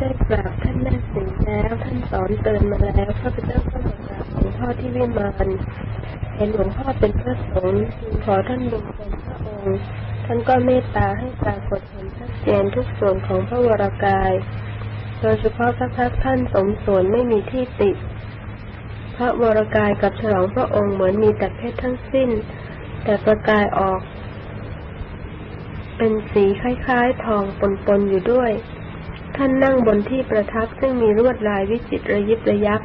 ได้กราบท่านแม่สีแล้วท่านสอนเตือนมาแล้วข้าพเจ้าก็มากราบหลวงพ่อที่วิมานเห็นหลวงพ่อเป็นพระสงฆ์ขอท่านดูเป็นพระองค์ท่านก็เมตตาให้ปรากฏเห็นชัดเจนทุกส่วนของพระวรากาย โดยเฉพาะพระพักตร์ท่านสมส่วนไม่มีที่ติดพระวรากายกับฉลองพระองค์เหมือนมีแต่เพชรทั้งสิ้น แต่ประกายออก เป็นสีคล้ายๆ ทองปนๆอยู่ด้วย ท่านนั่งบนที่ประทับซึ่งมีลวดลายวิจิตระยิบระยับ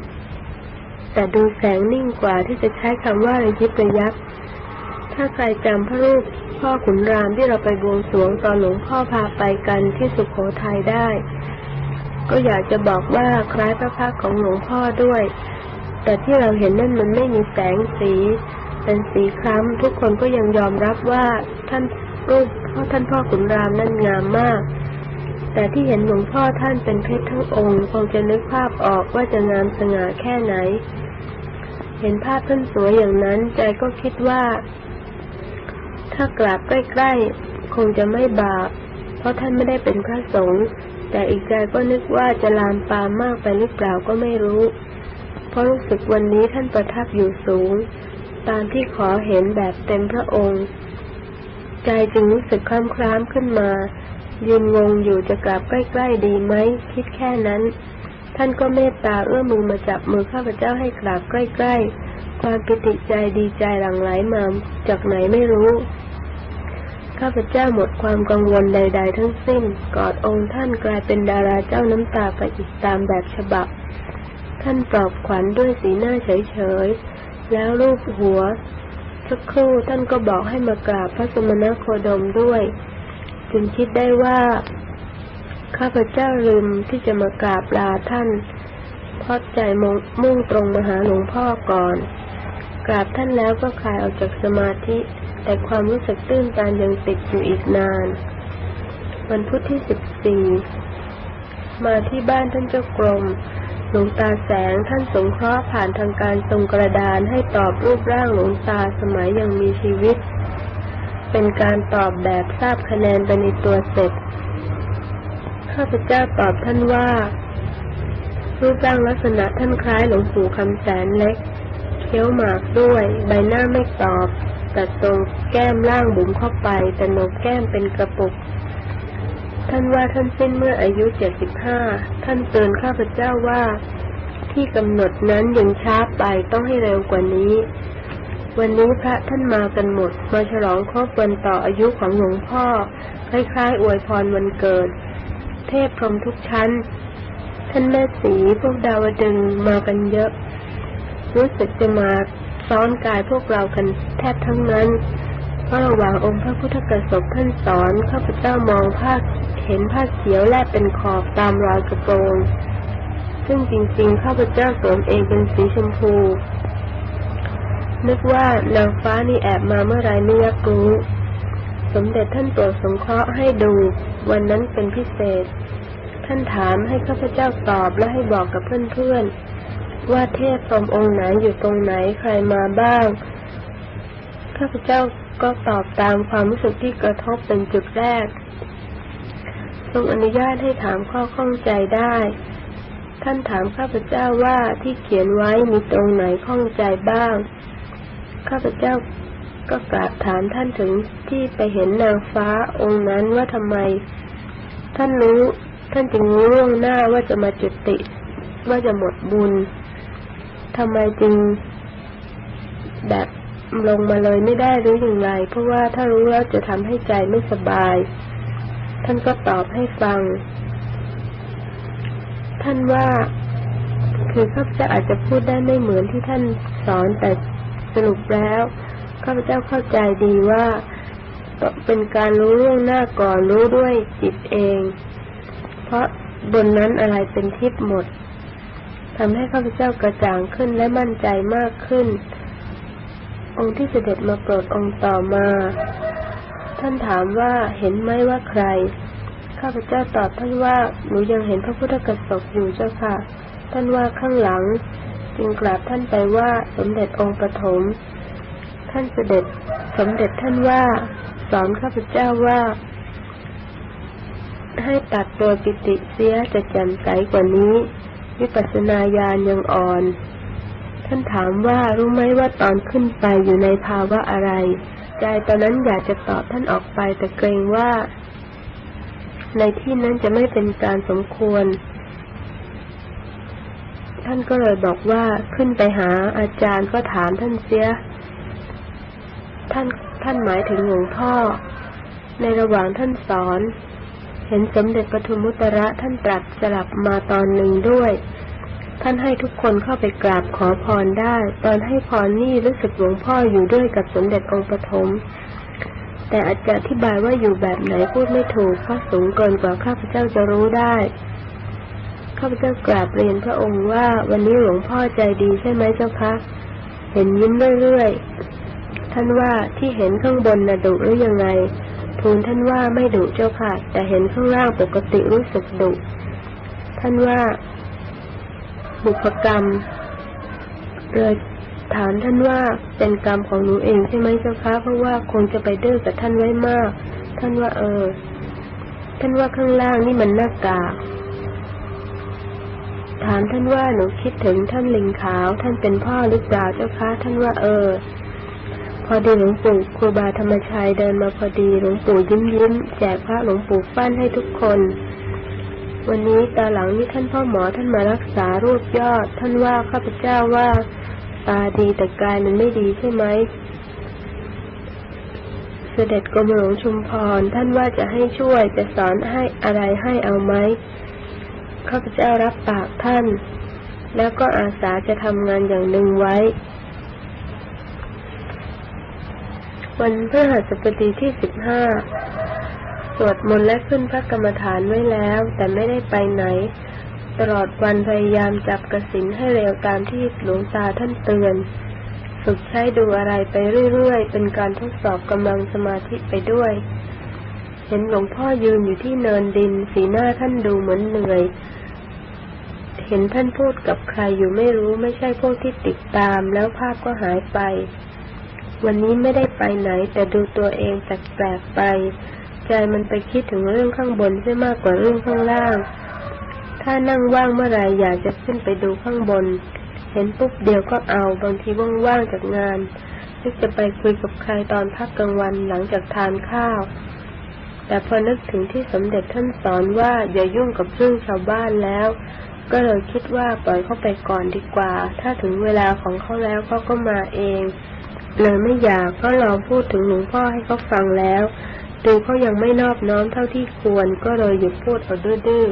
แต่ดูแสงนิ่งกว่าที่จะใช้คำว่าระยิบระยับ ถ้าใครจำพระรูปพ่อขุนรามที่เราไปบวงสรวงตอนหลวงพ่อพาไปกันที่สุขโขทัยได้ ก็อยากจะบอกว่าคล้ายพระพักของหลวงพ่อด้วย แต่ที่เราเห็นนั่นมันไม่มีแสงสี เป็นสีคล้ำทุกคนก็ยังยอมรับว่าท่านรูปพ่อท่านพ่อขุนรามนั่นงามมาก แต่ที่เห็นหลวงพ่อท่านเป็นเพชรทั้งองค์ คงจะนึกภาพออกว่าจะงามสง่าแค่ไหน เห็นภาพท่านสวยอย่างนั้น ใจก็คิดว่า ถ้ากราบใกล้ๆ คงจะไม่บาป เพราะท่านไม่ได้เป็นพระสงฆ์แต่อีกใจก็นึกว่าจะลามปามมากไปหรือเปล่าก็ไม่รู้ เพราะรู้สึกวันนี้ท่านประทับอยู่สูง ตามที่ขอเห็นแบบเต็มพระองค์ ใจจึงรู้สึกคล้ำคล้ามขึ้นมา ยืนงงอยู่จะกราบใกล้ๆดีไหมคิดแค่นั้น ท่านก็เมตตาเอื้อมมือมาจับมือข้าพเจ้าให้กราบใกล้ๆ ความปิติใจดีใจหลั่งไหลมาจากไหนไม่รู้ ข้าพเจ้าหมดความกังวลใด ๆ ทั้งสิ้น กอดองค์ท่านกลายเป็นดาราเจ้าน้ำตาไปอีกตามแบบฉบับ ท่านปลอบขวัญด้วยสีหน้าเฉยๆ แล้วลูบหัวสักครู่ท่านก็บอกให้มากราบพระสมณโคดมด้วย จึงคิดได้ว่า ข้าพเจ้าลืมที่จะมากราบลาท่านเพราะใจมุ่งตรงมาหาหลวงพ่อก่อน กราบท่านแล้วก็คลายออกจากสมาธิ แต่ความรู้สึกตื้นตันยังติดอยู่อีกนาน วันพุธที่สิบสี่มาที่บ้านท่านเจ้ากรมหลวงตาแสงท่านสงเคราะห์ผ่านทางการทรงกระดานให้ตอบรูปร่างหลวงตาสมัยยังมีชีวิต เป็นการตอบแบบทราบคะแนนไปในตัวเสร็จ ข้าพเจ้าตอบท่านว่า รูปร่างลักษณะท่านคล้ายหลวงปู่คำแสนเล็ก เคี้ยวหมากด้วย ใบหน้าไม่ตอบ แต่ตรงแก้มล่างบุ๋มเข้าไป แต่หนกแก้มเป็นกระปุก ท่านว่าท่านสิ้นเมื่ออายุเจ็ดสิบห้า ท่านเตือนข้าพเจ้าว่า ที่กำหนดนั้นยังช้าไปต้องให้เร็วกว่านี้ วันนี้พระท่านมากันหมด มาฉลองครบวันต่ออายุของหลวงพ่อ คล้ายๆ อวยพรวันเกิด เทพพรมทุกชั้น ท่านแม่สีพวกดาวดึงมากันเยอะ รู้สึกจะมาซ้อนกายพวกเรากันแทบทั้งนั้น เพราะระหว่างองค์พระพุทธกสบท่านสอนข้าพเจ้ามองผ้าเห็นผ้าเขียวแลบเป็นขอบตามรอยกระโปรง ซึ่งจริงๆข้าพเจ้าสวมเองเป็นสีชมพู นึกว่านางฟ้านี่แอบมาเมื่อไรไม่ยักรู้ สมเด็จท่านโปรดสงเคราะห์ให้ดู วันนั้นเป็นพิเศษ ท่านถามให้ข้าพเจ้าตอบและให้บอกกับเพื่อนๆ ว่าเทพพรหมองค์ไหนอยู่ตรงไหนใครมาบ้าง ข้าพเจ้าก็ตอบตามความรู้สึกที่กระทบเป็นจุดแรก ทรงอนุญาตให้ถามข้อข้องใจได้ ท่านถามข้าพเจ้าว่าที่เขียนไว้มีตรงไหนข้องใจบ้าง ข้าพเจ้าก็กราบถามท่านถึงที่ไปเห็นนางฟ้าองค์นั้นว่าทำไม ท่านรู้ ท่านจึงรู้ล่วงหน้าว่าจะมาจุติ ว่าจะหมดบุญทำไมจึงแบบลงมาเลยไม่ได้หรืออย่างไร เพราะว่าถ้ารู้แล้วจะทำให้ใจไม่สบาย ท่านก็ตอบให้ฟัง ท่านว่าคือข้าพเจ้าอาจจะพูดได้ไม่เหมือนที่ท่านสอนแต่ สรุปแล้วข้าพเจ้าเข้าใจดีว่าเป็นการรู้ล่วงหน้าก่อนรู้ด้วยจิตเอง เพราะบนนั้นอะไรเป็นทิพย์หมดทำให้ข้าพเจ้ากระจ่างขึ้นและมั่นใจมากขึ้น องค์ที่เสด็จมาโปรดองค์ต่อมา ท่านถามว่าเห็นไหมว่าใคร ข้าพเจ้าตอบท่านว่าหนูยังเห็นพระพุทธกสบอยู่เจ้าค่ะ ท่านว่าข้างหลัง จึงกราบท่านไปว่าสมเด็จองค์ปฐมท่านเสด็จสมเด็จท่านว่า สอนข้าพเจ้าว่า ให้ตัดตัวปิติเสียจะแจ่มใสกว่านี้ วิปัสสนาญาณยังอ่อน ท่านถามว่ารู้ไหมว่าตอนขึ้นไปอยู่ในภาวะอะไร ใจตอนนั้นอยากจะตอบท่านออกไปแต่เกรงว่า ในที่นั้นจะไม่เป็นการสมควร ท่านก็เลยบอกว่าขึ้นไปหาอาจารย์ก็ถามท่านเสีย ท่านท่านหมายถึงหลวงพ่อ ในระหว่างท่านสอน เห็นสมเด็จปทุมมุตระท่านตรัสสลับมาตอนหนึ่งด้วย ท่านให้ทุกคนเข้าไปกราบขอพรได้ ตอนให้พรนี่รู้สึกหลวงพ่ออยู่ด้วยกับสมเด็จองค์ปฐมแต่อาจจะอธิบายว่าอยู่แบบไหนพูดไม่ถูกเพราะสูงเกินกว่าข้าพเจ้าจะรู้ได้ ข้าพเจ้ากราบเรียนพระองค์ว่าวันนี้หลวงพ่อใจดีใช่ไหมเจ้าคะ เห็นยิ้มเรื่อยๆ ท่านว่าที่เห็นข้างบนน่ะดุหรือยังไง ทูลท่านว่าไม่ดุเจ้าค่ะ แต่เห็นข้างล่างปกติรู้สึกดุ ท่านว่า บุพกรรมเลยถามท่านว่าเป็นกรรมของหนูเองใช่ไหมเจ้าคะ เพราะว่าคงจะไปดื้อกับท่านไว้มาก ท่านว่าเออ ท่านว่าข้างล่างนี่มันหน้ากาก ถามท่านว่าหนูคิดถึงท่านลิงขาว ท่านเป็นพ่อหรือเปล่าเจ้าคะท่านว่าเออ พอดีหลวงปู่ครูบาธรรมชัยเดินมาพอดีหลวงปู่ยิ้มยิ้มแจกพระหลวงปู่ปั้นให้ทุกคน วันนี้ตาหลังนี่ท่านพ่อหมอท่านมารักษารูปยอด ท่านว่าข้าพเจ้าว่า ตาดีแต่กายมันไม่ดีใช่ไหมเสด็จกรมหลวงชุมพรท่านว่าจะให้ช่วยจะสอนให้อะไรให้เอาไหม ข้าพเจ้ารับปากท่าน แล้วก็อาสาจะทำงานอย่างหนึ่งไว้ วันพฤหัสบดีที่สิบห้าสวดมนต์และขึ้นพระกรรมฐานไว้แล้ว แต่ไม่ได้ไปไหน ตลอดวันพยายามจับกระสินให้เร็วตามที่หลวงตาท่านเตือน ฝึกใช้ดูอะไรไปเรื่อยๆ เป็นการทดสอบกำลังสมาธิไปด้วย เห็นหลวงพ่อยืนอยู่ที่เนินดิน สีหน้าท่านดูเหมือนเหนื่อย เห็นท่านพูดกับใครอยู่ไม่รู้ไม่ใช่พวกที่ติดตามแล้วภาพก็หายไป วันนี้ไม่ได้ไปไหน แต่ดูตัวเองแปลกๆไป ใจมันไปคิดถึงเรื่องข้างบนซะมากกว่าเรื่องข้างล่าง ถ้านั่งว่างเมื่อไรอยากจะขึ้นไปดูข้างบน เห็นปุ๊บเดียวก็เอาบางทีว่างๆจากงานนึกจะไปคุยกับใครตอนพักกลางวันหลังจากทานข้าว แต่พอนึกถึงที่สมเด็จท่านสอนว่าอย่ายุ่งกับเรื่องชาวบ้านแล้ว ก็เลยคิดว่าปล่อยเขาไปก่อนดีกว่า ถ้าถึงเวลาของเขาแล้วเขาก็มาเองเลยไม่อยากก็ลองพูดถึงหลวงพ่อให้เขาฟังแล้ว ดูเขายังไม่นอบน้อมเท่าที่ควรก็เลยหยุดพูดเอาดื้อ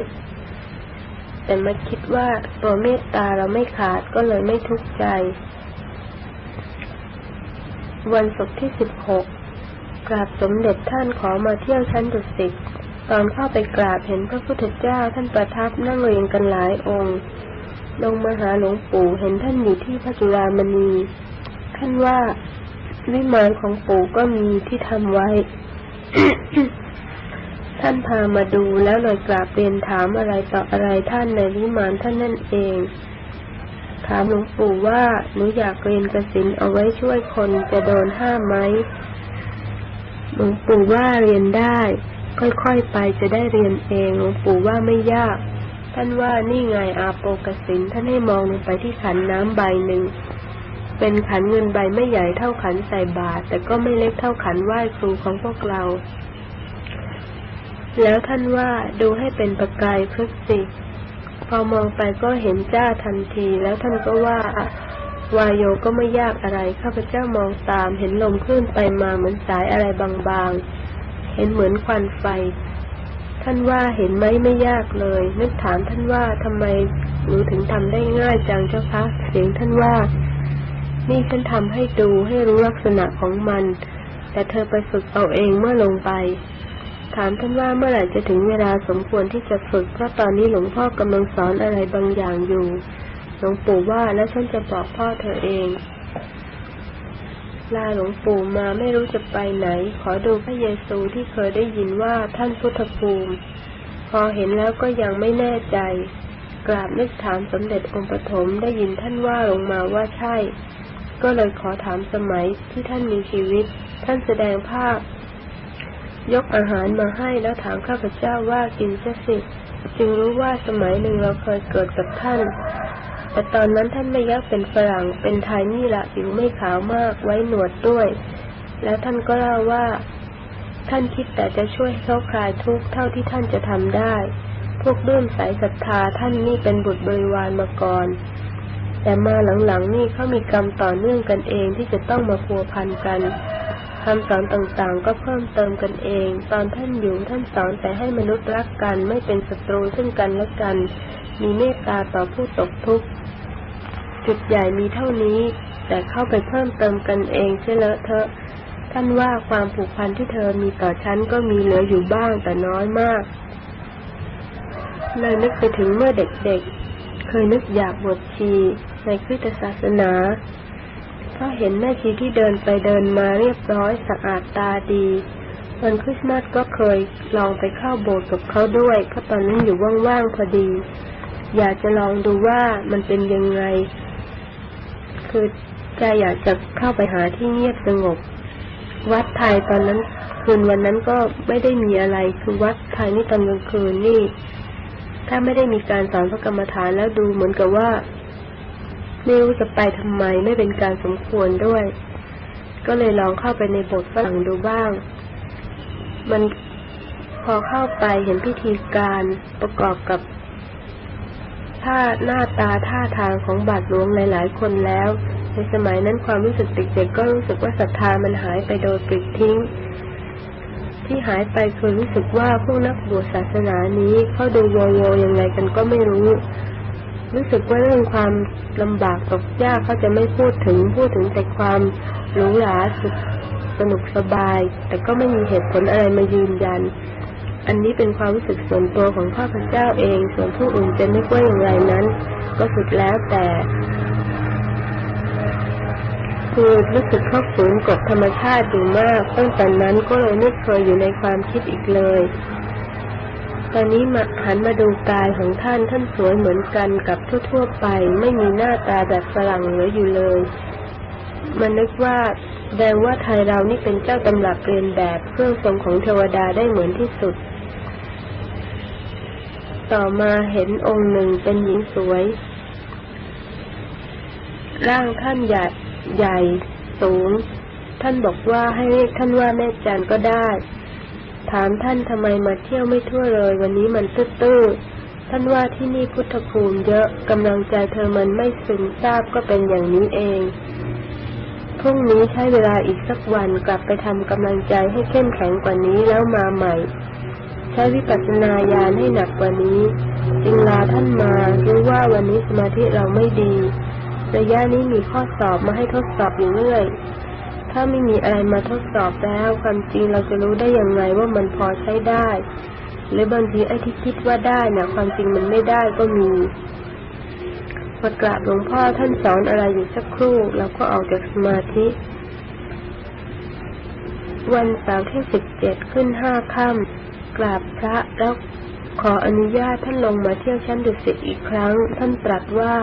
ๆแต่มาคิดว่าตัวเมตตาเราไม่ขาดก็เลยไม่ทุกข์ใจ วันศุกร์ที่สิบหก กราบสมเด็จท่านขอมาเที่ยวชั้นดุสิตตอนเข้าไปกราบเห็นพระพุทธเจ้าท่านประทับนั่งเรียงกันหลายองค์ ลงมาหาหลวงปู่เห็นท่านอยู่ที่พระจุฬามณีท่านว่าวิมานของปู่ก็มีที่ทำไว้ ท่านพามาดูแล้วเลยกราบเรียนถามอะไรต่ออะไรท่านในวิมานท่านนั่นเอง ถามหลวงปู่ว่าหนูอยากเรียนกสินเอาไว้ช่วยคนจะโดนห้ามไหม หลวงปู่ว่าเรียนได้ ค่อยๆไปจะได้เรียนเองหลวงปู่ว่าไม่ยาก ท่านว่านี่ไงอาโปกสินท่านให้มองลงไปที่ขันน้ำใบหนึ่งเป็นขันเงินใบไม่ใหญ่เท่าขันใส่บาตรแต่ก็ไม่เล็กเท่าขันไหว้ครูของพวกเรา แล้วท่านว่าดูให้เป็นประกายพฤกษิพอมองไปก็เห็นจ้าทันที แล้วท่านก็ว่า วายโยก็ไม่ยากอะไร ข้าพเจ้ามองตาม เห็นลมคลื่นไปมาเหมือนสายอะไรบางๆ เห็นเหมือนควันไฟ ท่านว่าเห็นไหมไม่ยากเลย นึกถามท่านว่าทำไมหนูถึงทำได้ง่ายจังเจ้าคะ เสียงท่านว่า นี่ฉันทำให้ดูให้รู้ลักษณะของมัน แต่เธอไปฝึกเอาเองเมื่อลงไป ถามท่านว่าเมื่อไหร่จะถึงเวลาสมควรที่จะฝึก เพราะตอนนี้หลวงพ่อกำลังสอนอะไรบางอย่างอยู่ หลวงปู่ว่าแล้วฉันจะบอกพ่อเธอเอง ลาหลวงปู่มาไม่รู้จะไปไหน ขอดูพระเยซูที่เคยได้ยินว่าท่านพุทธภูมิ พอเห็นแล้วก็ยังไม่แน่ใจ กราบนึกถามสมเด็จองค์ปฐมได้ยินท่านว่าลงมาว่าใช่ ก็เลยขอถามสมัยที่ท่านมีชีวิต ท่านแสดงภาพ ยกอาหารมาให้แล้วถามข้าพเจ้าว่ากินเสสิจึงรู้ว่าสมัยหนึ่งเราเคยเกิดกับท่าน แต่ตอนนั้นท่านไม่ยักเป็นฝรั่งเป็นไทยนี่ละผิวไม่ขาวมากไว้หนวดด้วย แล้วท่านก็เล่าว่า ท่านคิดแต่จะช่วยเขาคลายทุกข์เท่าที่ท่านจะทำได้ พวกเลื่อมใสศรัทธาท่านนี่เป็นบุตรบริวารมาก่อน แต่มาหลังๆนี่เขามีกรรมต่อเนื่องกันเองที่จะต้องมาพัวพันกันคำสอนต่างๆ ก็เพิ่มเติมกันเอง ตอนท่านอยู่ท่านสอนแต่ให้มนุษย์รักกันไม่เป็นศัตรูซึ่งกันและกัน มีเมตตาต่อผู้ตกทุกข์ จุดใหญ่มีเท่านี้ แต่เข้าไปเพิ่มเติมกันเองเสียเลอะเทอะท่านว่าความผูกพันที่เธอมีต่อฉันก็มีเหลืออยู่บ้างแต่น้อยมากเลยนึกไปถึงเมื่อเด็กๆ เคยนึกอยากบวชชีในคริสตศาสนา เพราะเห็นแม่ชีที่เดินไปเดินมาเรียบร้อยสะอาดตาดีวันคริสต์มาสก็เคยลองไปเข้าโบสถ์กับเขาด้วยเพราะตอนนั้นอยู่ว่างๆพอดี อยากจะลองดูว่ามันเป็นยังไง คือใจอยากจะเข้าไปหาที่เงียบสงบ วัดไทยตอนนั้น คืนวันนั้นก็ไม่ได้มีอะไร คือวัดไทยนี่ตอนกลางคืนนี่ ถ้าไม่ได้มีการสอนพระกรรมฐานแล้วดูเหมือนกับว่าไม่รู้จะไปทำไมไม่เป็นการสมควรด้วย ก็เลยลองเข้าไปในบทฝรั่งดูบ้าง มันพอเข้าไปเห็นพิธีการประกอบกับ ท่าหน้าตาท่าทางของบาทหลวงหลายๆ คนแล้ว ในสมัยนั้นความรู้สึกเด็กๆก็รู้สึกว่าศรัทธามันหายไปโดยปลิดทิ้ง ที่หายไปคือรู้สึกว่าพวกนักบวชศาสนานี้เขาดูโยโยยังไงกันก็ไม่รู้ รู้สึกว่าเรื่องความลำบากตกยากเขาจะไม่พูดถึงพูดถึงแต่ความหรูหราสุขสนุกสบาย แต่ก็ไม่มีเหตุผลอะไรมายืนยัน อันนี้เป็นความรู้สึกส่วนตัวของข้าพเจ้าเอง ส่วนผู้อื่นจะนึกว่าอย่างไรนั้น ก็สุดแล้วแต่ คือรู้สึกเข้าฝืนกฎธรรมชาติอยู่มาก ตั้งแต่นั้นก็เลยไม่เคยอยู่ในความคิดอีกเลย ตอนนี้มาหันมาดูกายของท่านท่านสวยเหมือนกันกับทั่วๆไป ไม่มีหน้าตาแบบฝรั่งเหลืออยู่เลยมันนึกว่าแสดงว่าไทยเรานี่เป็นเจ้าตำรับเรียนแบบเครื่องทรงของเทวดาได้เหมือนที่สุด ต่อมาเห็นองค์หนึ่งเป็นหญิงสวย ร่างท่านใหญ่ใหญ่สูง ท่านบอกว่าให้เรียกท่านว่าแม่จันก็ได้ ถามท่านทำไมมาเที่ยวไม่ทั่วเลย วันนี้มันตื้อๆท่านว่าที่นี่พุทธภูมิเยอะกำลังใจเธอมันไม่ซึมซาบก็เป็นอย่างนี้เองพรุ่งนี้ใช้เวลาอีกสักวันกลับไปทำกำลังใจให้เข้มแข็งกว่านี้แล้วมาใหม่ ใช้วิปัสสนาญาณให้หนักกว่านี้ จึงลาท่านมารู้ว่าวันนี้สมาธิเราไม่ดี ระยะนี้มีข้อสอบมาให้ทดสอบอยู่เรื่อย ถ้าไม่มีอะไรมาทดสอบแล้วความจริงเราจะรู้ได้อย่างไรว่ามันพอใช้ได้ หรือบางทีไอ้ที่คิดว่าได้นะ่ะ ความจริงมันไม่ได้ก็มีพอกราบหลวงพ่อท่านสอนอะไรอยู่สักครู่เราก็ออกจากสมาธิวันเสาร์ที่สิบเจ็ดขึ้นห้าค่ำ กราบพระแล้วขออนุญาตท่านลงมาเที่ยวชั้นดุสิตอีกครั้ง ท่านตรัสว่า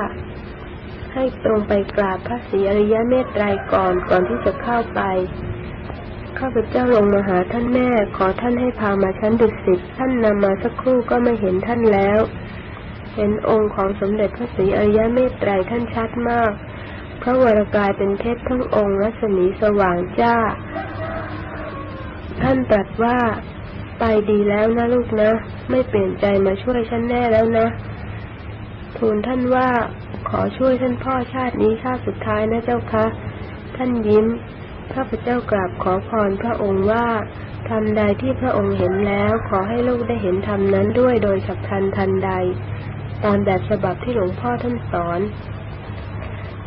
ให้ตรงไปกราบพระศรีอริยะเมตไตรก่อนก่อนที่จะเข้าไปข้าพเจ้าลงมาหาท่านแม่ ขอท่านให้พามาชั้นดุสิตท่านนำมาสักครู่ก็ไม่เห็นท่านแล้ว เห็นองค์ของสมเด็จพระศรีอริยะเมตไตรท่านชัดมากพระวรากายเป็นเพชรทั้งองค์รัศมีสว่างจ้า ท่านตรัสว่า ไปดีแล้วนะลูกนะ ไม่เปลี่ยนใจมาช่วยฉันแน่แล้วนะทูลท่านว่าขอช่วยท่านพ่อชาตินี้ชาติสุดท้ายนะเจ้าคะ ท่านยิ้มพระพุทธเจ้ากราบขอพรพระองค์ว่าทำใดที่พระองค์เห็นแล้วขอให้ลูกได้เห็นธรรมนั้นด้วยโดยฉับพลันทันใด ตามแบบฉบับที่หลวงพ่อท่านสอน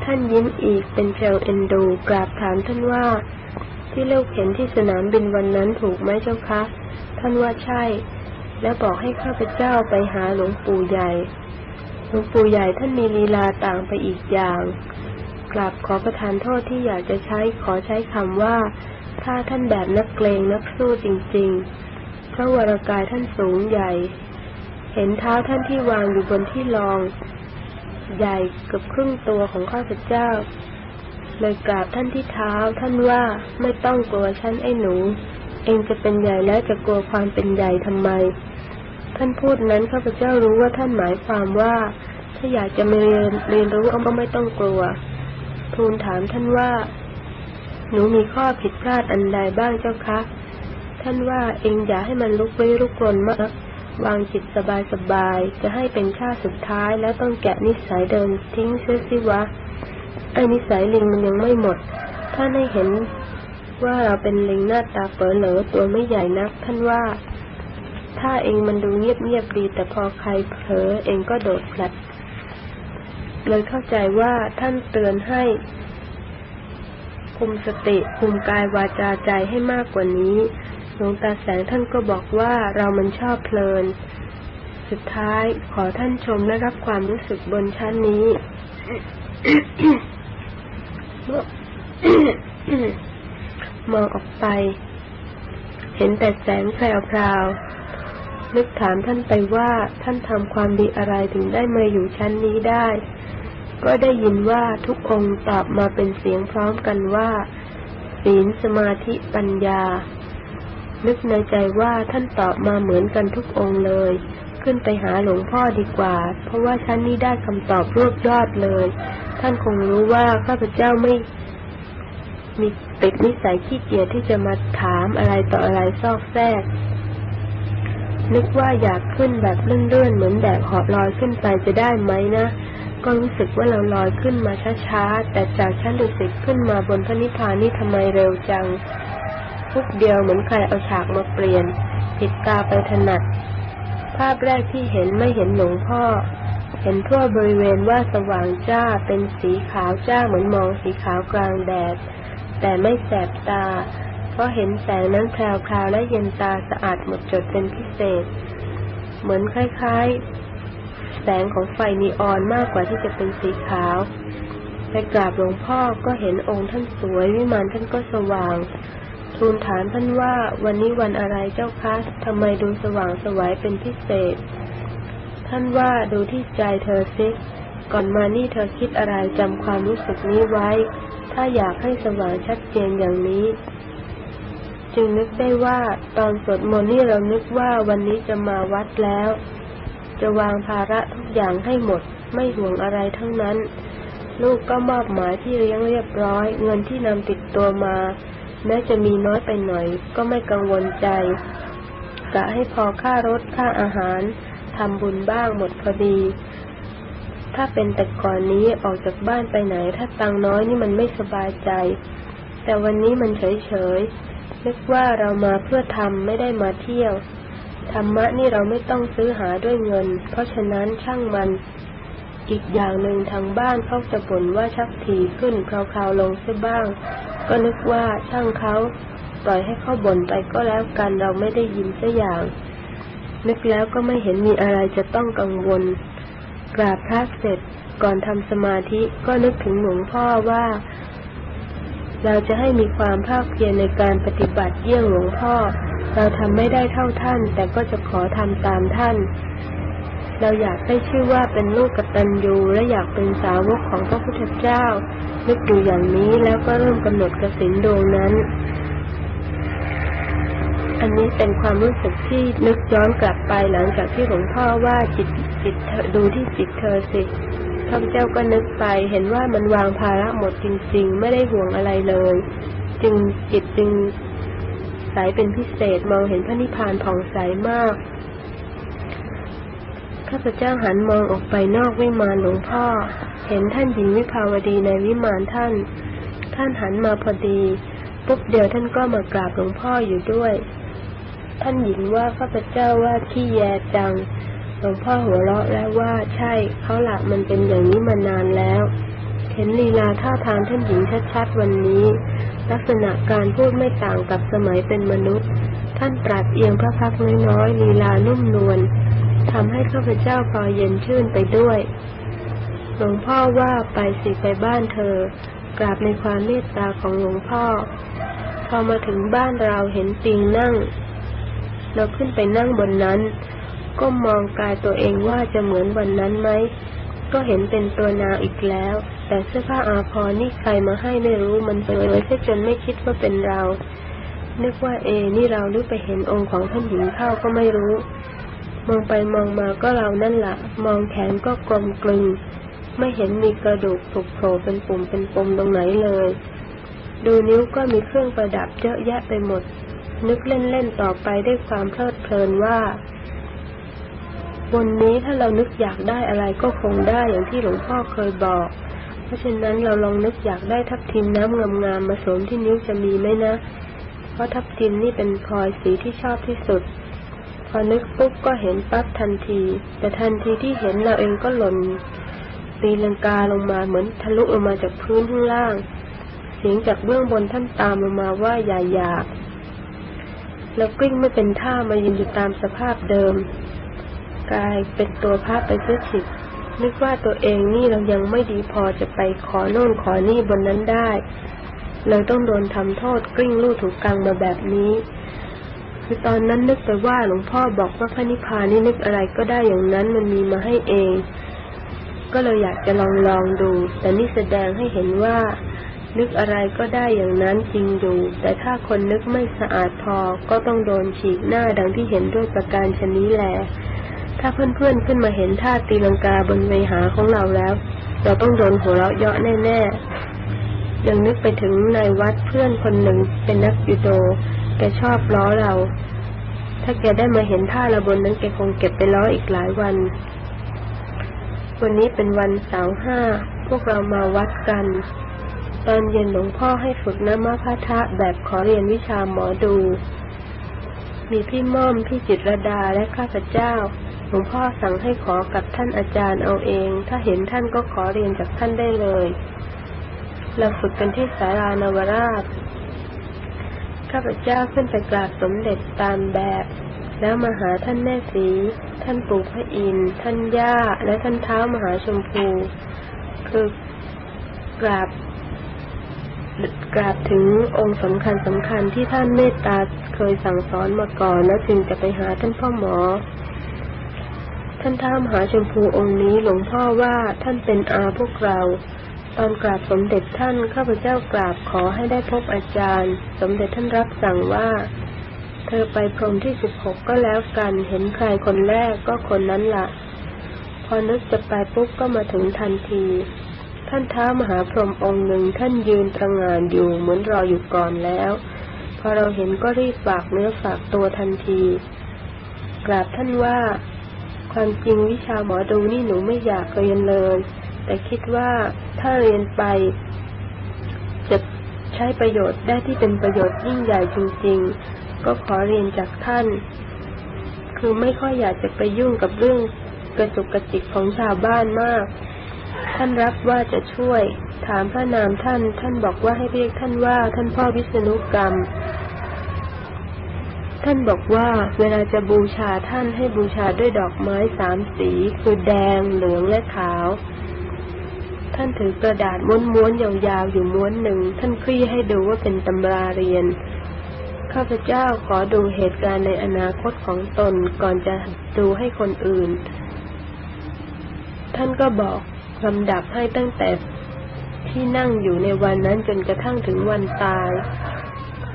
ท่านยิ้มอีกเป็นเชลเอนดูกราบถามท่านว่า ที่เลูกเห็นที่สนามบินวันนั้นถูกไหมเจ้าคะ ท่านว่าใช่ แล้วบอกให้ข้าพเจ้าไปหาหลวงปู่ใหญ่ หลวงปู่ใหญ่ท่านมีลีลาต่างไปอีกอย่าง กราบขอประทานโทษที่อยากจะใช้ขอใช้คำว่า ถ้าท่านแบบนักเกรงนักสู้จริงๆ พระวรากายท่านสูงใหญ่ เห็นเท้าท่านที่วางอยู่บนที่รอง ใหญ่เกือบครึ่งตัวของข้าพเจ้า เลยกราบท่านที่เท้า ท่านว่าไม่ต้องกลัวฉันไอ้หนู เองจะเป็นใหญ่แล้วจะกลัวความเป็นใหญ่ทำไม ท่านพูดนั้นข้าพเจ้ารู้ว่าท่านหมายความว่า ถ้าอยากจะมาเรียนเรียนรู้ก็ไม่ต้องกลัว ทูลถามท่านว่า หนูมีข้อผิดพลาดอันใดบ้างเจ้าคะ ท่านว่าเองอย่าให้มันลุกลี้ลุกลนมากวางจิตสบายสบายจะให้เป็นชาติสุดท้ายแล้วต้องแกะนิสัยเดินทิ้งเสียสิวะ ไอ้นิสัยลิงมันยังไม่หมด ท่านให้เห็นว่าเราเป็นลิงหน้าตาเป๋อเหลอตัวไม่ใหญ่นัก ท่านว่า ถ้าเองมันดูเงียบๆดี แต่พอใครเผลอเองก็โดดพลัด เลยเข้าใจว่าท่านเตือนให้ คุมสติคุมกายวาจาใจให้มากกว่านี้ หลวงตาแสงท่านก็บอกว่าเรามันชอบเพลิน สุดท้ายขอท่านชมและรับความรู้สึกบนชั้นนี้ มองออกไป เห็นแต่แสงแพรวๆนึกถามท่านไปว่าท่านทำความดีอะไรถึงได้มาอยู่ชั้นนี้ได้ ก็ได้ยินว่าทุกองค์ตอบมาเป็นเสียงพร้อมกันว่า ศีลสมาธิปัญญา นึกในใจว่าท่านตอบมาเหมือนกันทุกองค์เลย ขึ้นไปหาหลวงพ่อดีกว่า เพราะว่าชั้นนี้ได้คำตอบรวบยอดเลย ท่านคงรู้ว่าข้าพเจ้าไม่มีติดนิสัยขี้เกียจที่จะมาถามอะไรต่ออะไรซอกแซก นึกว่าอยากขึ้นแบบเลื่อนๆเหมือนแบบเหาะลอยขึ้นไปจะได้ไหมนะ ก็รู้สึกว่าเราลอยขึ้นมาช้าๆ แต่จากชั้นดุสิตขึ้นมาบนพระนิพพานนี่ทำไมเร็วจังทุกเดียวเหมือนใครเอาฉากมาเปลี่ยน ผิดตาไปถนัด ภาพแรกที่เห็นไม่เห็นหลวงพ่อ เห็นทั่วบริเวณว่าสว่างจ้าเป็นสีขาวจ้าเหมือนมองสีขาวกลางแดด แต่ไม่แสบตา เพราะเห็นแสงนั้นแพรวๆและเย็นตาสะอาดหมดจดเป็นพิเศษ เหมือนคล้ายๆ แสงของไฟนีออนมากกว่าที่จะเป็นสีขาวไปกราบหลวงพ่อก็เห็นองค์ท่านสวยวิมานท่านก็สว่าง ทูลถามท่านว่าวันนี้วันอะไรเจ้าคะทำไมดูสว่างสวยเป็นพิเศษ ท่านว่าดูที่ใจเธอซิก่อนมานี่เธอคิดอะไรจำความรู้สึกนี้ไว้ ถ้าอยากให้สว่างชัดเจนอย่างนี้ จึงนึกได้ว่าตอนสวดมนต์นี่เรานึกว่าวันนี้จะมาวัดแล้ว จะวางภาระทุกอย่างให้หมด ไม่ห่วงอะไรทั้งนั้น ลูกก็มอบหมายที่เลี้ยงเรียบร้อย เงินที่นำติดตัวมา แม้จะมีน้อยไปหน่อย ก็ไม่กังวลใจกะให้พอค่ารถค่าอาหาร ทำบุญบ้างหมดพอดี ถ้าเป็นแต่ก่อนนี้ออกจากบ้านไปไหน ถ้าตังน้อยนี่มันไม่สบายใจ แต่วันนี้มันเฉยๆนึกว่าเรามาเพื่อทำไม่ได้มาเที่ยว ธรรมะนี่เราไม่ต้องซื้อหาด้วยเงิน เพราะฉะนั้นช่างมัน อีกอย่างหนึ่งทางบ้านเขาจะบ่นว่าชักถี่ขึ้นคราวๆลงเสียบ้าง ก็นึกว่าช่างเขาปล่อยให้เขาบ่นไปก็แล้วกันเราไม่ได้ยินสัอย่าง นึกแล้วก็ไม่เห็นมีอะไรจะต้องกังวล กราบพระเสร็จก่อนทำสมาธิก็นึกถึงหลวงพ่อว่า เราจะให้มีความภาคเพียรในการปฏิบัติเยี่ยงหลวงพ่อ เราทำไม่ได้เท่าท่าน แต่ก็จะขอทำตามท่าน เราอยากได้ชื่อว่าเป็นลูกกตัญญูและอยากเป็นสาวกของพระพุทธเจ้า นึกอยู่อย่างนี้แล้วก็เริ่มกำหนดกสินดวงนั้น อันนี้เป็นความรู้สึกที่นึกย้อนกลับไปหลังจากที่หลวงพ่อว่าจิตจิตเธอดูที่จิตเธอสิข้าพเจ้าก็นึกไปเห็นว่ามันวางภาระหมดจริง ๆ ไม่ได้ห่วงอะไรเลย จึงจิตจึงใสเป็นพิเศษมองเห็นพระนิพพานผ่องใสมากข้าพเจ้าหันมองออกไปนอกวิมานหลวงพ่อ เห็นท่านหญิงวิภาวดีในวิมานท่าน ท่านหันมาพอดี ปุ๊บเดียวท่านก็มากราบหลวงพ่ออยู่ด้วย ท่านหญิงว่าข้าพเจ้าว่าขี้แยจัง หลวงพ่อหัวเราะแล้วว่าใช่เขาละมันเป็นอย่างนี้มานานแล้ว เห็นลีลาท่าทางท่านหญิงชัดๆวันนี้ ลักษณะการพูดไม่ต่างกับสมัยเป็นมนุษย์ ท่านปราดเอียงพระพักน้อยๆลีลานุ่มนวลทำให้ข้าพเจ้าพอเย็นชื่นไปด้วย หลวงพ่อว่าไปสิไปบ้านเธอกราบในความเมตตาของหลวงพ่อ พอมาถึงบ้านเราเห็นติงนั่ง เราขึ้นไปนั่งบนนั้น ก็มองกายตัวเองว่าจะเหมือนวันนั้นไหม ก็เห็นเป็นตัวนาอีกแล้ว แต่เสื้อผ้าอาภรณ์นี่ใครมาให้ไม่รู้มันเปิดไว้ซะจนไม่คิดว่าเป็นเรา นึกว่าเอ นี่เราหรือไปเห็นองค์ของท่านหญิงเข้าก็ไม่รู้ มองไปมองมาก็เรานั่นละ มองแขนก็กลมกลึง ไม่เห็นมีกระดูกผุโผล่เป็นปุ่มเป็นปมตรงไหนเลยดูนิ้วก็มีเครื่องประดับเยอะแยะไปหมด นึกเล่นๆต่อไปด้วยความเพลิดเพลินว่าบนนี้ถ้าเรานึกอยากได้อะไรก็คงได้อย่างที่หลวงพ่อเคยบอก เพราะฉะนั้นเราลองนึกอยากได้ทับทิมน้ำงามๆมาสวมที่นิ้วจะมีไหมนะ เพราะทับทิมนี่เป็นพลอยสีที่ชอบที่สุด พอนึกปุ๊บก็เห็นปั๊บทันที แต่ทันทีที่เห็นเราเองก็หล่นตีลังกาลงมาเหมือนทะลุลงมาจากพื้นข้างล่าง เสียงจากเบื้องบนท่านตามลงมาว่าอย่าอยาก แล้วกลิ้งไม่เป็นท่ามายืนอยู่ตามสภาพเดิม กายเป็นตัวพระไปเสียฉิดนึกว่าตัวเองนี่เรายังไม่ดีพอจะไปขอโน่นขอนี่บนนั้นได้เลยต้องโดนทำโทษกลิ้งลู่ถูกกังมาแบบนี้ คือตอนนั้นนึกไปว่าหลวงพ่อบอกว่าพระนิพพานนี่นึกอะไรก็ได้อย่างนั้นมันมีมาให้เอง ก็เลยอยากจะลองลองดู แต่นี่แสดงให้เห็นว่า นึกอะไรก็ได้อย่างนั้นจริงอยู่ แต่ถ้าคนนึกไม่สะอาดพอก็ต้องโดนฉีกหน้าดังที่เห็นด้วยประการชนนี้แหละถ้าเพื่อนๆขึ้นมาเห็นท่าตีลังกาบนเวหาของเราแล้ว เราต้องโดนหัวเราะเยาะแน่ๆยังนึกไปถึงนายวัดเพื่อนคนหนึ่งเป็นนักยูโดแกชอบล้อเรา ถ้าแกได้มาเห็นท่าระบนนั้นแกคงเก็บไปล้ออีกหลายวัน วันนี้เป็นวันเสาร์ห้าพวกเรามาวัดกัน ตอนเย็นหลวงพ่อให้ฝึกนมพะทะแบบขอเรียนวิชาหมอดู มีพี่ม่อม พี่จิตรดาและข้าพเจ้า หลวงพ่อสั่งให้ขอกับท่านอาจารย์เอาเอง ถ้าเห็นท่านก็ขอเรียนจากท่านได้เลย เราฝึกกันที่สารานวราช ข้าพเจ้าขึ้นไปกราบสมเด็จตามแบบ แล้วมาหาท่านแม่สี ท่านปู่พระอินทร์ท่านย่า และท่านเท้ามหาชมพู คือกราบ กราบถึงองค์สำคัญสำคัญที่ท่านเมตตาเคยสั่งสอนมาก่อน แล้วจึงจะไปหาท่านพ่อหมอ ท่านท้ามหาชมพูองค์นี้หลวงพ่อว่าท่านเป็นอาพวกเรา ตอนกราบสมเด็จท่านข้าพเจ้ากราบขอให้ได้พบอาจารย์ สมเด็จท่านรับสั่งว่า เธอไปพรมที่สิบหกก็แล้วกัน เห็นใครคนแรกก็คนนั้นละพอนึกจะไปปุ๊บก็มาถึงทันที ท่านท้ามหาพรหมองค์หนึ่งท่านยืนตระงานอยู่เหมือนรออยู่ก่อนแล้ว พอเราเห็นก็รีบฝากเนื้อฝากตัวทันที กราบท่านว่า ความจริงวิชาหมอดูนี่หนูไม่อยากเรียนเลย แต่คิดว่าถ้าเรียนไป จะใช้ประโยชน์ได้ที่เป็นประโยชน์ยิ่งใหญ่จริง ๆ ก็ขอเรียนจากท่าน คือไม่ค่อยอยากจะไปยุ่งกับเรื่องกระจุกกระจิกของชาวบ้านมาก ท่านรับว่าจะช่วย ถามพระนามท่าน ท่านบอกว่าให้เรียกท่านว่าท่านพ่อวิษณุกรรม ท่านบอกว่าเวลาจะบูชาท่านให้บูชาด้วยดอกไม้สามสี คือแดง เหลืองและขาว ท่านถือกระดาษม้วนๆยาวๆอยู่ม้วนหนึ่ง ท่านคลี่ให้ดูว่าเป็นตำราเรียน ข้าพเจ้าขอดูเหตุการณ์ในอนาคตของตนก่อนจะดูให้คนอื่น ท่านก็บอก ลำดับให้ตั้งแต่ที่นั่งอยู่ในวันนั้นจนกระทั่งถึงวันตาย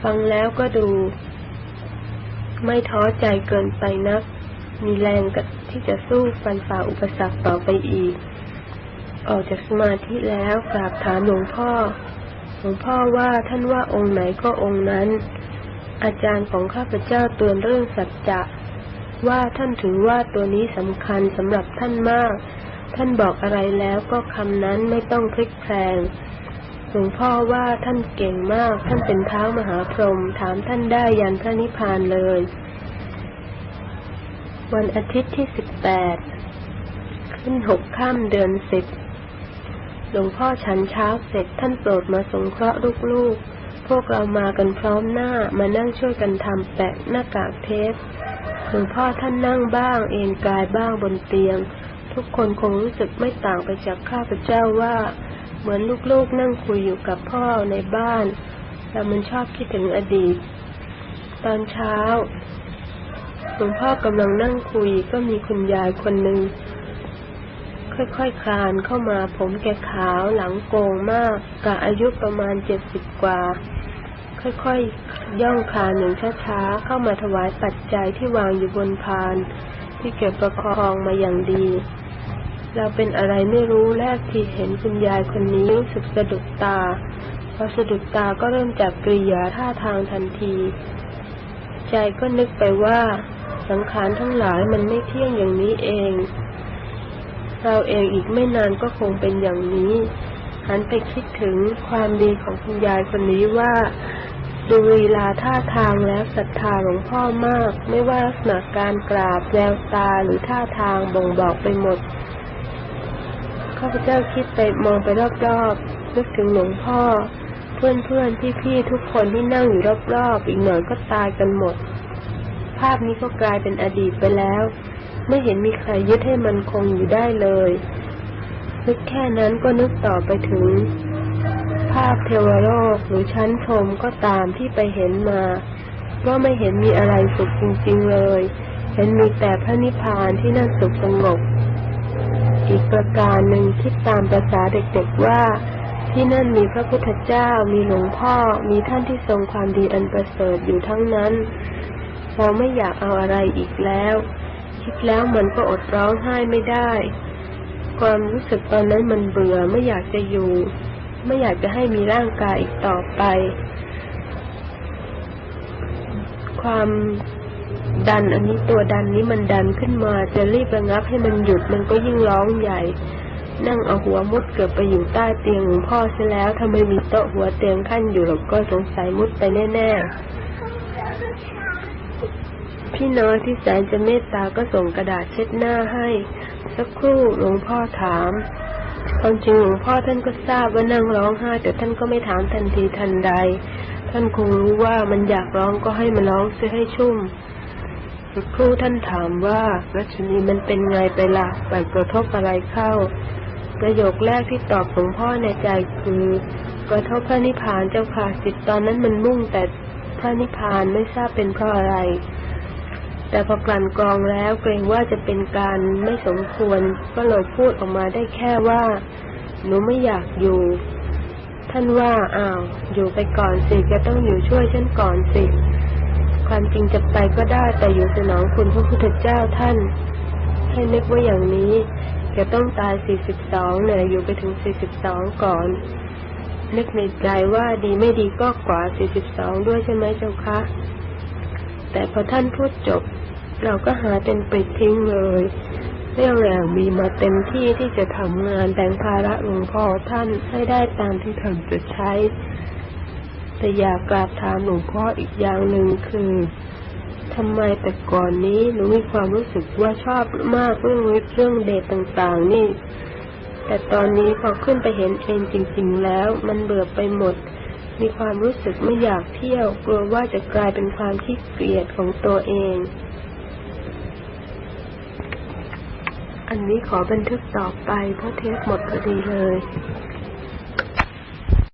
ฟังแล้วก็ดู ไม่ท้อใจเกินไปนัก มีแรงกที่จะสู้ฟันฝ่าอุปสรรคต่อไปอีก ออกจากสมาธิแล้วกราบถามหลวงพ่อ หลวงพ่อว่าท่านว่าองค์ไหนก็องค์นั้น อาจารย์ของข้าพเจ้าเตือนเรื่องสัจจะว่าท่านถือว่าตัวนี้สำคัญสำหรับท่านมาก ท่านบอกอะไรแล้วก็คำนั้นไม่ต้องพลิกแพลงหลวงพ่อว่าท่านเก่งมาก ท่านเป็นเท้ามหาพรหมถามท่านได้ยันพระนิพพานเลย วันอาทิตย์ที่สิบแปดขึ้นหกข้ามเดือนสิบหลวงพ่อฉันเช้าเสร็จท่านโปรดมาสงเคราะห์ลูกๆ พวกเรามากันพร้อมหน้ามานั่งช่วยกันทำแปะหน้ากากเทปหลวงพ่อท่านนั่งบ้าง เอนกายบ้างบนเตียง ทุกคนคงรู้สึกไม่ต่างไปจากข้าพเจ้าว่า เหมือนลูกๆนั่งคุยอยู่กับพ่อในบ้านแล้วมันชอบคิดถึงอดีต ตอนเช้าหลวงพ่อกำลังนั่งคุยก็มีคุณยายคนหนึ่งค่อยๆคคลานเข้ามาผมแกขาวหลังโกงมากกะอายุประมาณเจ็ดสิบกว่า ค่อยๆย่องคลานอย่างช้าๆเข้ามาถวายปัจจัยที่วางอยู่บนพาน ที่เก็บประคองมาอย่างดี เราเป็นอะไรไม่รู้แรกที่เห็นคุณยายคนนี้รู้สึกสะดุดตาพอสะดุดตาก็เริ่มจับกริยาท่าทางทันที ใจก็นึกไปว่าสังขารทั้งหลายมันไม่เที่ยงอย่างนี้เอง เราเองอีกไม่นานก็คงเป็นอย่างนี้ หันไปคิดถึงความดีของคุณยายคนนี้ว่า ดูลีลาท่าทางแล้วศรัทธาหลวงพ่อมาก ไม่ว่าลักษณะการกราบแววตาหรือท่าทางบ่งบอกไปหมดข้าพเจ้าคิดไปมองไปรอบๆนึกถึงหลวงพ่อ เพื่อนๆพี่ๆทุกคนที่นั่งอยู่รอบๆอีกหน่อยก็ตายกันหมด ภาพนี้ก็กลายเป็นอดีตไปแล้ว ไม่เห็นมีใครยึดให้มันคงอยู่ได้เลยนึกแค่นั้นก็นึกต่อไปถึง ภาพเทวโลกหรือชั้นชมก็ตามที่ไปเห็นมา ก็ไม่เห็นมีอะไรสุขจริงๆเลย เห็นมีแต่พระนิพพานที่น่าสุขสงบ อีกประการหนึ่งคิดตามประษาเด็กๆว่า ที่นั่นมีพระพุทธเจ้ามีหลวงพ่อมีท่านที่ทรงความดีอันประเสริฐอยู่ทั้งนั้น เราไม่อยากเอาอะไรอีกแล้ว คิดแล้วมันก็อดร้องไห้ไม่ได้ ความรู้สึกตอนนั้นมันเบื่อไม่อยากจะอยู่ ไม่อยากจะให้มีร่างกายอีกต่อไป ความดันอันนี้ตัวดันนี้มันดันขึ้นมา จะรีบระงับให้มันหยุดมันก็ยิ่งร้องใหญ่ นั่งเอาหัวมุดเกือบไปอยู่ใต้เตียงหลวงพ่อเสียแล้วถ้าไมมีโต๊ะหัวเตียงขั้นอยู่หรอกก็สงสัยมุดไปแน่ๆ พี่น้อยที่แสนจะเมตตาก็ส่งกระดาษเช็ดหน้าให้ สักครู่หลวงพ่อถาม ความจริงหลวงพ่อท่านก็ทราบว่านั่งร้องไห้แต่ท่านก็ไม่ถามทันทีทันใด ท่านคงรู้ว่ามันอยากร้องก็ให้มันร้องเสียให้ชุ่มสักครู่ท่านถามว่ารัชนีมันเป็นไงไปละ่ะไปกระทบอะไรเข้า ประโยคแรกที่ตอบหลวงพ่อในใจคือ กระทบพระนิพพานเจ้าค่ะจิตตอนนั้นมันมุ่งแต่พระนิพพานไม่ทราบเป็นเพราะอะไร แต่พอกลั่นกรองแล้วเกรงว่าจะเป็นการไม่สมควรก็เลยพูดออกมาได้แค่ว่า หนูไม่อยากอยู่ ท่านว่าอ้าว อยู่ไปก่อนสิแกต้องอยู่ช่วยฉันก่อนสิ ความจริงจะไปก็ได้แต่อยู่สนองคุณพระพุทธเจ้าท่าน ให้นึกว่าอย่างนี้แกต้องตาย 42 เนี่ยอยู่ไปถึง 42 ก่อน นึกในใจว่าดีไม่ดีก็กว่า 42 ด้วยใช่ไหมเจ้าคะ แต่พอท่านพูดจบ เราก็หาเป็นปิดทิ้งเลย เรี่ยวแรงมีมาเต็มที่ที่จะทำงานแต่งภาระหลวงพ่อท่านให้ได้ตามที่ท่านจะใช้ แต่อยากกราบถามหลวงพ่ออีกอย่างหนึ่งคือทำไมแต่ก่อนนี้หนูมีความรู้สึกว่าชอบมากเรื่องฤทย์เรื่องเดชต่างๆ นี่ แต่ตอนนี้พอขึ้นไปเห็นเองจริง ๆ แล้ว มันเบื่อไปหมด มีความรู้สึกไม่อยากเที่ยว กลัวว่าจะกลายเป็นความขี้เกียจของตัวเอง อันนี้ขอบันทึกต่อไปเพราะเทปหมดพอดีเลย